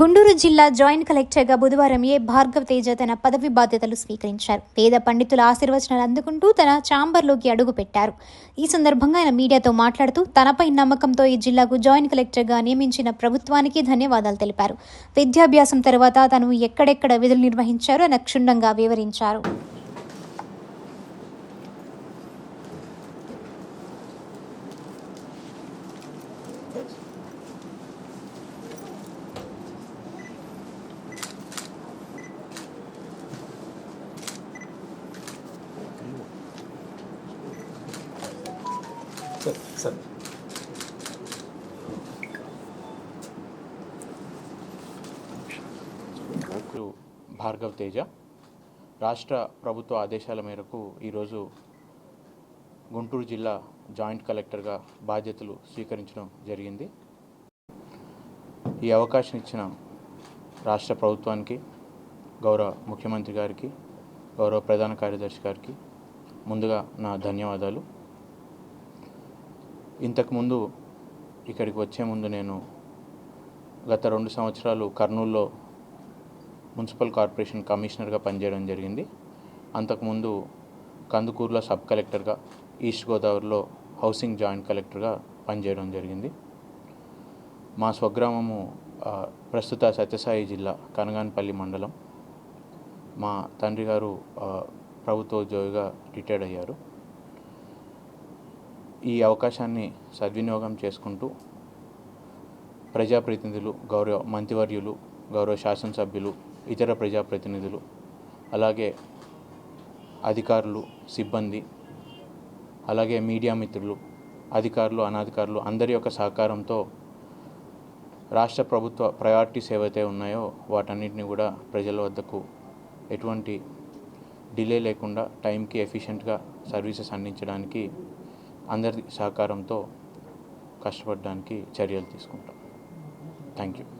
గుంటూరు జిల్లా జాయింట్ కలెక్టర్గా బుధవారం ఏ భార్గవ్ తేజ తన పదవి బాధ్యతలు స్వీకరించారు. పేద పండితుల ఆశీర్వచనాలు అందుకుంటూ తన ఛాంబర్లోకి అడుగు పెట్టారు. ఈ సందర్భంగా ఆయన మీడియాతో మాట్లాడుతూ తనపై నమ్మకంతో ఈ జిల్లాకు జాయింట్ కలెక్టర్గా నియమించిన ప్రభుత్వానికి ధన్యవాదాలు తెలిపారు. విద్యాభ్యాసం తర్వాత తను ఎక్కడెక్కడ విధులు నిర్వహించారో ఆయన క్షుణ్ణంగా వివరించారు. Sir sir. భార్గవ్ తేజ రాష్ట్ర ప్రభుత్వ ఆదేశాల మేరకు ఈరోజు గుంటూరు జిల్లా జాయింట్ కలెక్టర్గా బాధ్యతలు స్వీకరించడం జరిగింది. ఈ అవకాశం ఇచ్చిన రాష్ట్ర ప్రభుత్వానికి గౌరవ ముఖ్యమంత్రి గారికి గౌరవ ప్రధాన కార్యదర్శి గారికి ముందుగా నా ధన్యవాదాలు. ఇంతకుముందు ఇక్కడికి వచ్చే ముందు నేను గత రెండు సంవత్సరాలు కర్నూలులో మున్సిపల్ కార్పొరేషన్ కమిషనర్గా పనిచేయడం జరిగింది. అంతకుముందు కందుకూరులో సబ్ కలెక్టర్గా ఈస్ట్ గోదావరిలో హౌసింగ్ జాయింట్ కలెక్టర్గా పనిచేయడం జరిగింది. మా స్వగ్రామము ప్రస్తుత సత్యసాయి జిల్లా కనగానపల్లి మండలం. మా తండ్రి గారు ప్రభుత్వ ఉద్యోగిగా రిటైర్డ్ అయ్యారు. ఈ అవకాశాన్ని సద్వినియోగం చేసుకుంటూ ప్రజాప్రతినిధులు గౌరవ మంత్రివర్యులు గౌరవ శాసనసభ్యులు ఇతర ప్రజాప్రతినిధులు అలాగే అధికారులు సిబ్బంది అలాగే మీడియా మిత్రులు అధికారులు అనాధికారులు అందరి యొక్క సహకారంతో రాష్ట్ర ప్రభుత్వ ప్రయారిటీస్ ఏవైతే ఉన్నాయో వాటన్నిటిని కూడా ప్రజల వద్దకు ఎటువంటి డిలే లేకుండా టైంకి ఎఫిషియెంట్గా సర్వీసెస్ అందించడానికి అందరి సహకారంతో కష్టపడడానికి చర్యలు తీసుకుంటాం. Thank you.